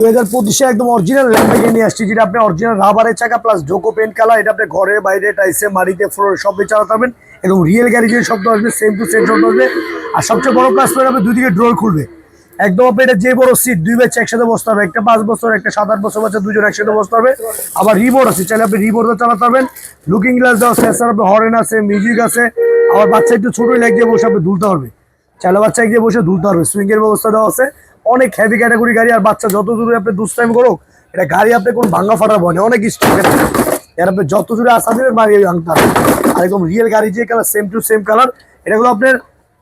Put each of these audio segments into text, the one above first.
দুই হাজার পঁচিশে একদম নিয়ে চাকা প্লাস এটা বাইরে টাইসে চালাতে এবং রিয়েল আসবে সেম টু সেম আসবে। আর সবচেয়ে বড় প্লাস আপনি ড্রোর খুলবে। একদম যে বড় সিট দুই একসাথে বসতে হবে। একটা পাঁচ বছর, একটা সাত আট বছর বাচ্চা দুজন একসাথে বসতে হবে। আবার আছে, চাইলে আপনি চালাতে লুকিং গ্লাস দেওয়া আছে হরেন আছে মিউজিক আছে। আবার একটু ছোটোই লেগ দিয়ে বসে আপনি দুলতে পারবে চাইলে বাচ্চা গিয়ে বসে দুলতে পারবে সুইং এর ব্যবস্থা দেওয়া আছে। অনেক হেভি ক্যাটাগরি গাড়ি, আর বাচ্চা যত দূরে আপনি দুষ্টাইম করুক, এটা গাড়ি আপনি কোনো ভাঙ্গা ফাটা বনে অনেক এর আপনি যত দূরে আসা দেবেন, মারিয়ে ভাঙতে আর একদম রিয়েল গাড়ি যে colour same to same colour এটাগুলো আপনার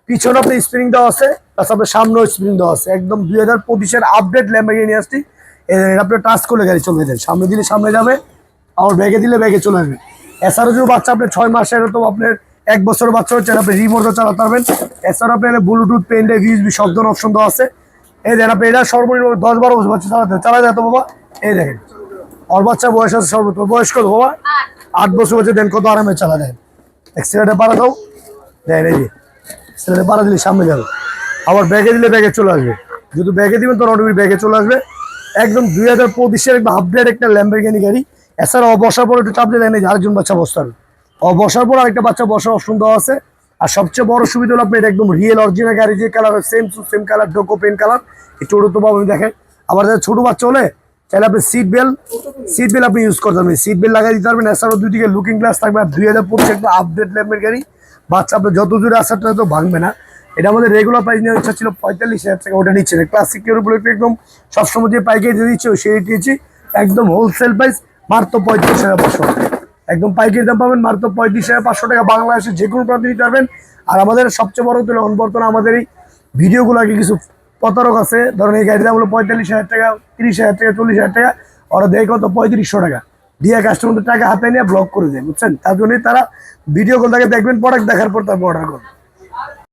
পিছনে আপনার স্প্রিং দেওয়া আছে প্লাস আপনার সামনেও স্প্রিং দেওয়া আছে। একদম দুই হাজার পঁচিশের আপডেট ল্যাম্বাগিয়ে নিয়ে আসছি আপনার টাচ করলে গাড়ি চলে যায়। সামনে দিলে সামনে যাবে, আবার ব্যাগে দিলে ব্যাগে চলে আসবে। এছাড়াও যদি বাচ্চা আপনার ছয় মাসের তো আপনার এক বছর বাচ্চা হচ্ছে আপনি রিমোটও চালাতে পারবেন। এছাড়া আপনার ব্লুটুথ পেন ড্রাইভ ইউএসবি শব্দ অপশন দেওয়া আছে। এই দেখেন আপনি এটা সর্বনিম্ন দশ বারো বছর বাচ্চা চালাতে চালা যায় তো বাবা। এই দেখেন, ওর বাচ্চা বয়স আছে সর্বোচ্চ বয়স কত বাবা? আট বছর বছর দেন, কত আরামে চালা যায় এক্সিলেটে পারা দাও। দেখেন এই যে এক্সিলেটে পারা দিলে সামনে যাবে। আবার ব্যাগে দিলে ব্যাগে চলে আসবে। যদি ব্যাগে দিবেন তো অটোমেটিক ব্যাগে চলে আসবে। একদম দুই হাজার পঁচিশের একদম আপডেট একটা ল্যাম্বারগিনি গাড়ি। এছাড়া অবসার পর একটু চাপ দিয়ে দেন যে আরেকজন বাচ্চা বসতে হবে অবসার পর আরেকটা বাচ্চা বসার অপশন দেওয়া আছে। আর সবচেয়ে বড় সুবিধা হলো আপনি এটা একদম রিয়েল অরিজিনাল গাড়ি, যে colour same to same colour ডোকো pen colour এই ছোটো তো পাবেন দেখেন, আবার ছোটো বাচ্চা হলে চাইলে আপনি সিট বেল্ট সিট বেল্ট আপনি ইউজ করতে পারবেন। সিট বেল্ট লাগাই দিতে পারবেন এছাড়াও দুই দিকে লুকিং গ্লাস থাকবে আর দুই হাজার পঁচিশ একটা আপডেট ল্যাম্পের গাড়ি। বাচ্চা আপনার যত দূরে আসারটা তো ভাঙবে না। এটা আমাদের রেগুলার প্রাইস নেওয়ার ইচ্ছা ছিল পঁয়তাল্লিশ হাজার টাকা, ওটা নিচ্ছে না। ক্লাসিক এর উপরে একদম সবসময় যে পাইকারি দিয়ে দিচ্ছে সেই দিয়েছি একদম হোলসেল প্রাইস মাত্র পঁয়ত্রিশ হাজার পাঁচশো একদম পাইকারি দাম পাবেন মাত্র পঁয়ত্রিশ হাজার পাঁচশো টাকা। বাংলাদেশে যে কোনো প্রান্তে নিতে পারবেন। আর আমাদের সবচেয়ে বড় তুলে বর্তমানে আমাদের এই ভিডিওগুলো আগে কিছু প্রতারক আছে। ধরেন এই গাড়ির দাম হলো পঁয়তাল্লিশ হাজার টাকা, তিরিশ হাজার টাকা, চল্লিশ হাজার টাকা। ওরা দেয় কত? পঁয়ত্রিশশো টাকা। দিয়ে কাস্টমারদের টাকা হাতে নিয়ে ব্লক করে দেয়, বুঝছেন? তার জন্যই তারা ভিডিও কল তাকে দেখবেন প্রোডাক্ট দেখার পর তারপর অর্ডার করবেন